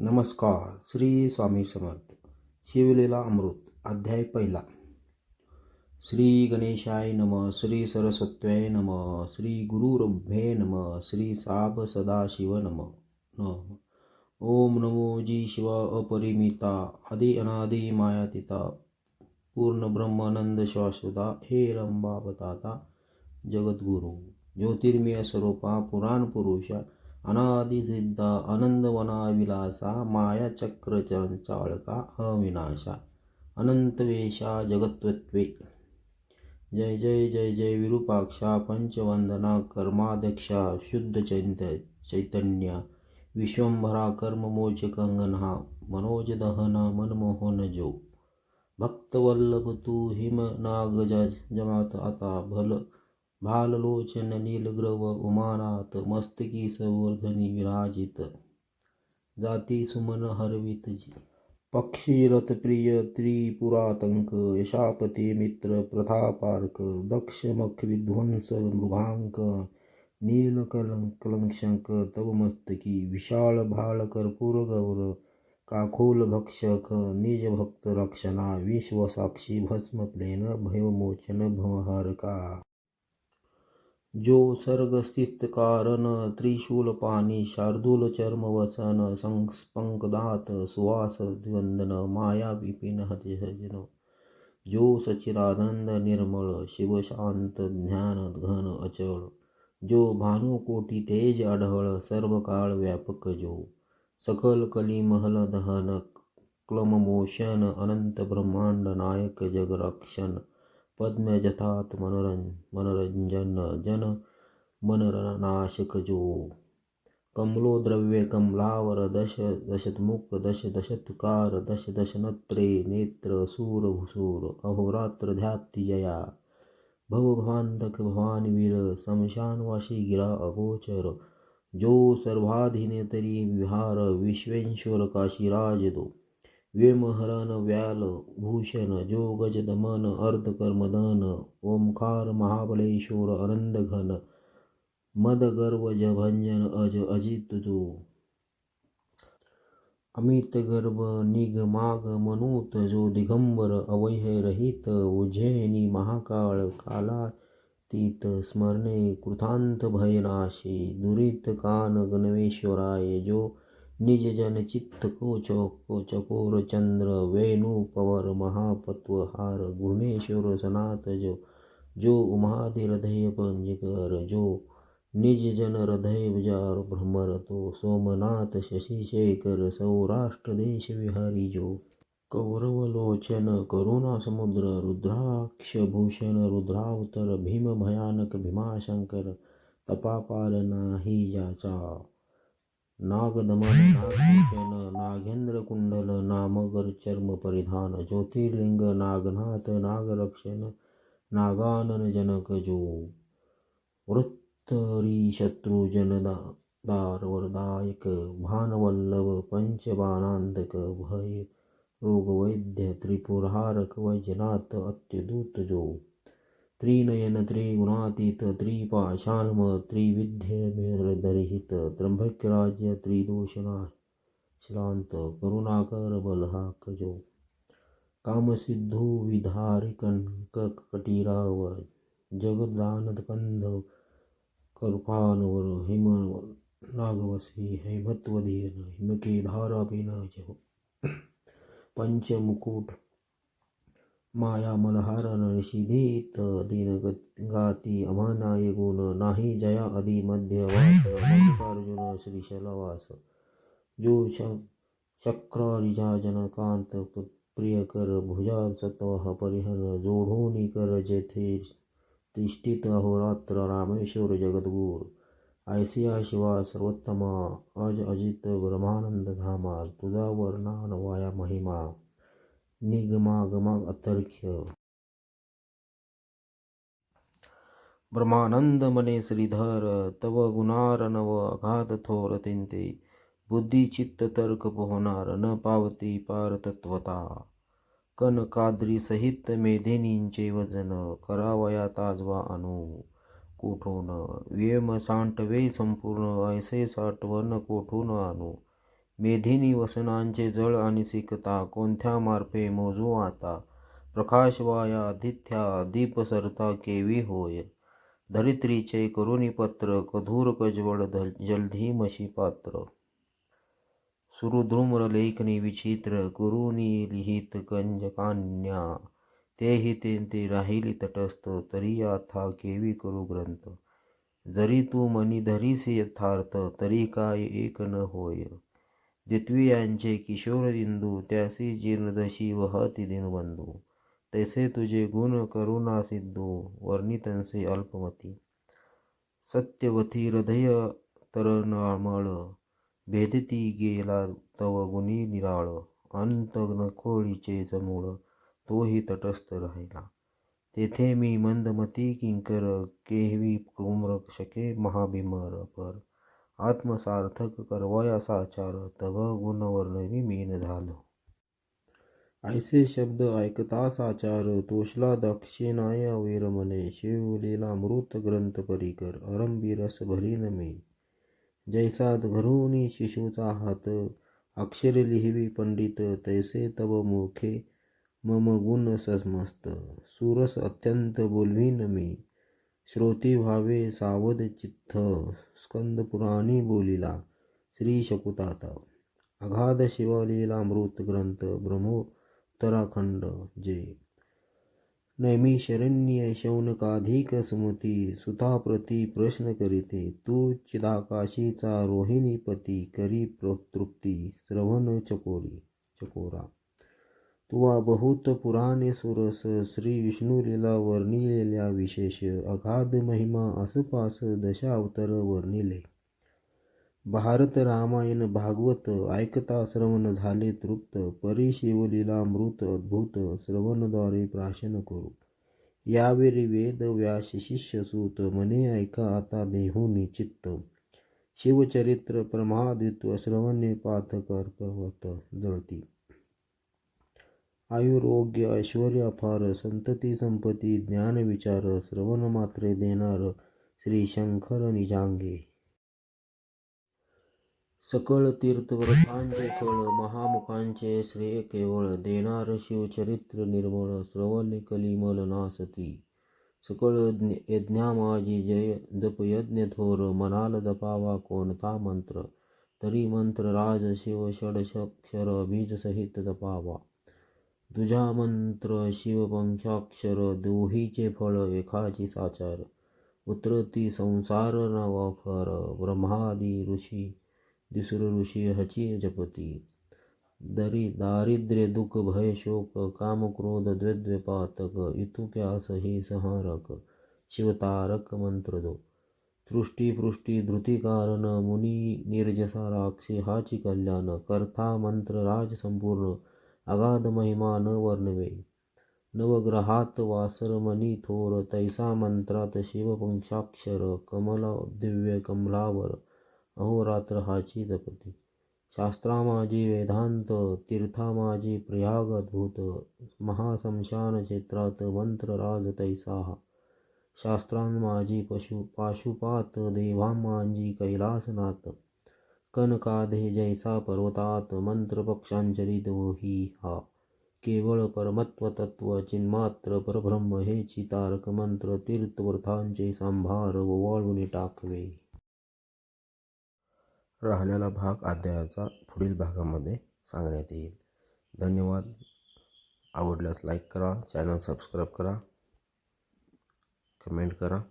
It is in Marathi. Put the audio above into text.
नमस्कार श्री स्वामी समर्थ. शिवलीला अमृत अध्याय पहिला. श्री गणेशाय नम श्री सरस्वत्याय नम श्री गुरुरभ्ये नम श्री साब सदाशिव नम नम. ओम नमो जी शिव अपरिमिता आदि अनादि मायातीता पूर्ण ब्रह्मानंद शाश्वता हे रंबावताता जगद्गुरु ज्योतिर्मय स्वरूपा पुराण पुरुषा अनादि सिद्धा आनंदवना माया चाळका अविनाशा अनंतवेशा जगत्वत्वे जय जय जय जय विरूपाक्षा पंचवंदना कर्माध्यक्षा शुद्ध चैत चैतन्य विश्वंभरा कर्ममोचकंगना मनोजदहन मनमोहन जो। भक्तवल्लभ तू हिम नाग जमात आता भल भाललोचन नीलग्रव उमानाथ मस्तकी संवर्धनी विराजित जाती सुमन हरवितजी पक्षीरथ प्रिय त्रिपुरातंक यशापती मित्र प्रथापार्क दक्ष मख विध्वंस मृगांक नील तव मस्तकी विशाळ भाळ कर्पूर गौर काखोल भक्षक निज भक्त रक्षणा विश्वसाक्षी भस्म प्लेन भयमोचन भवहारका જો સર્ગસ્થિત કારણ ત્રિશુલ પાની શાર્દુલ ચર્મ વસન સંસ્પંકદાત સુવાસ દ્વંદન માયા વિપિન હજનો જો સચિરાનંદ નિર્મળ શિવ શાંત જ્ઞાન ઘન અચળ જો ભાનુકોટી તેજ અઢળ સર્વકાળ વ્યાપક જો સકલ કલી મહલ દહન ક્લમ મોશન અનંત બ્રહ્માંડ નાયક જગરક્ષણ पद्म जथात मनोरं मनोरंजन जन मनरनाशक जो कमलो द्रव्य कमलावर दश दशतमुख दश दशत्कार दश दशनत्रे नेत्र सूर भूसूर अहोरात्र ध्याप्ति जया। भवभांतक भवानीवीर शमशानवाशी गिरा अगोचर। जो सर्वाधीन तरी विहार विश्वेश्वर काशीराज दो। व्यमहरण व्याल भूषण जो गज दमन अर्धकर्मदन ओंकार महाबलेश्वर अनंदघन मदगर्वज मद भंजन अज अजित जो अमित गर्भ निग माग मनुत जो दिगंबर अवय रहित उज्जैनी महाकाळ कालातीत स्मरणे कृतांत भयनाशी दुरित कान गणवेश्वराय जो निज जन चित्त को चकोर चंद्र वेणु पवर महापत्व हार गुणेश्वर सनात जो जो उमादि हृदय पंजकर जो निज जन हृदय विजार भ्रमर तो सोमनाथ शशि शेखर सौराष्ट्र देश विहारी जो कौरवलोचन करुणा समुद्र रुद्राक्ष भूषण रुद्रावतर भीम भयानक भीमाशंकर तपापाल नाही ज्याचा नागदमन नागभूषण नागेंद्र कुंडल नामगर चर्म परिधान ज्योतिर्लिंग नागनाथ नागरक्षण नागानन जनक जो वृत्तरी शत्रुजन दार वरदायक भानवल्लभ पंचबाणांतक भय रोगवैद्य त्रिपुरहारक वैजनाथ अत्यदूत जो त्रिनयन, त्रिगुणातीत त्रिपाशान्म त्रिविध्यमेरदर्हित त्र्यम्बक्यराज्य त्रिदोषनाश्लान्त, करुणाकर, बलहाकजो। कामसिद्धुविधारिकटिराव जगदानदकन्ध कर्पानवर हिम नागवसी हेमत्वदीन हिमके धारापिन माया मलहारण निषिधित दिन गाती अमानाय गुण नाही जया आदि मध्य वास. मल्लिकार्जुन श्रीशैलवास जो शक्रारिजाजन कांत प्रियकर भुजा सत्व परिहर जोडोनी कर जेथे तिष्ठित अहोरात्र रामेश्वर जगद्गुर. ऐसिया शिवा सर्वोत्तमा. अज अजित ब्रह्मानंद धामा. तुझा वर्णान वाया महिमा. निगमागमाग अतर्क्य ब्रह्मानंद मने श्रीधर तव गुणारनव अगाध थोर तिंते बुद्धी चित्त तर्क पोहणार न पावती पार तत्वता कन काद्री सहित मेधिनींचे वजन करावया ताजवा अनु। कोठून? व्यम सांटवे संपूर्ण ऐसे साठवण कोठून आणू? मेधिनी वसनांचे जळ आणि सिकता कोणत्या मार्फे मोजू आता? प्रकाशवाया आदिथ्या आदित्या दीप सरता केवी होय? धरित्रीचे करुणी पत्र कधूर कजवळ ध- जलधी मशी पात्र. सुरुद्रुम्र लेखनी विचित्र कुरुनी लिहित कंजकान्या. तेही ते ते राहिली तटस्थ तरी आता केवी करू ग्रंथ? जरी तू मनी धरीसी यथार्थ तरी काय एक न होय? द्वितीयांचे किशोरबिंदू त्यासी जीर्णदशी वहती दिनबंधू. तैसे तुझे गुण करुणा सिद्धू वर्णितंसे अल्पमती. सत्यवती हृदय तरणामळ भेदती गेला तव गुणी निराळ. अंत नखोळीचे समूळ तोही तटस्थ राहिला. तेथे मी मंदमती किंकर केहवी कुम्र शके महाभिमर पर. आत्मसार्थक करवायासा आचार तव गुणवर्णनी मीन झालं. ऐसे शब्द ऐकता आचार तोषला दक्षिणाय वीरमने शिवलेला मृत ग्रंथ परिकर अरंबी रस भरीन मी. जैसा घरुनी शिशूचा हात अक्षर लिहिवी पंडित तैसे तव मुखे मम गुण समस्त सुरस अत्यंत बोलवीन मी. श्रोती व्हावे सावध चित्त स्कंद पुराणी बोलिला श्री शकुताता. अगाध शिवलीला मृत ग्रंथ ब्रह्मोत्तराखंड जे नैमिषरण्य शौनकाधिक सुमती सुताप्रती प्रश्न करीते तू चिदाकाशीचा रोहिणीपती करी तृप्ती श्रवण चकोरी चकोरा. तुवा बहुत पुराणे सुरस श्री विष्णुलीला वर्णिलेल्या विशेष अगाध महिमा असपास दशावतर वर्णिले. भारत रामायण भागवत ऐकता श्रवण झाले तृप्त परी शिवलीला मृत अद्भुत श्रवणद्वारे प्राशन करू. यावेळी वेद व्यास शिष्य सूत मने ऐका आता देहुनी चित्त. शिवचरित्र प्रमादित्व श्रवणे पाथकर्पवत जळती. आयुरोग्य ऐश्वर्यअपार संतती संपत्ती ज्ञान विचार श्रवण मात्रे देणार श्री शंकर निजांगे. सकळ तीर्थव्रतांचे फळ महामुखांचे श्रेय केवळ देणार शिवचरित्र निर्मळ श्रवण कलिमल नासती. सकळ यज्ञामाजी जय जप यज्ञ थोर मनाल जपावा कोणता मंत्र? तरी मंत्र राज शिव षडक्षर बीज सहित जपावा. तुझा मंत्र शिव पंचाक्षर दोहीचे फळ एकाची साचार उतरती संसार नवफर ब्रह्मादी ऋषी दिसुर ऋषी हची जपती. दरी दारिद्र्य दुःख भय शोक काम क्रोध द्वैद्वपातक इतुक्यासही संहारक शिवतारक मंत्र दो. सृष्टी पृष्टी धृती कारण मुनी निर्जसा राक्षी हाची कल्याण कर्ता मंत्र राज संपूर्ण अगाध महिमा न वर्णवे. नवग्रहात वासर मनी थोर तैसा मंत्रात शिव कमला दिव्य कमलावर अहोरात्र हाची जपती. शास्त्रा माझी वेदांत तीर्था माझी प्रयाग अद्भुत महाशमशान क्षेत्रात मंत्र राज तैसा. शास्त्रां माझी पशु पाशुपात देवा माझी कैलासनाथ. कनकाधे जैसा पर्वतात मंत्र पक्षांचरी दोही हा। केवळ परमत्व तत्व चिन्मात्र परब्रह्म हे चितारक मंत्र तीर्थव्रतांचे सांभार ओवाळून टाकवे। राहिलेला भाग अध्यायाचा पुढील भागामध्ये सांगण्यात येईल। धन्यवाद। आवडल्यास लाईक करा चॅनल सबस्क्राईब करा कमेंट करा.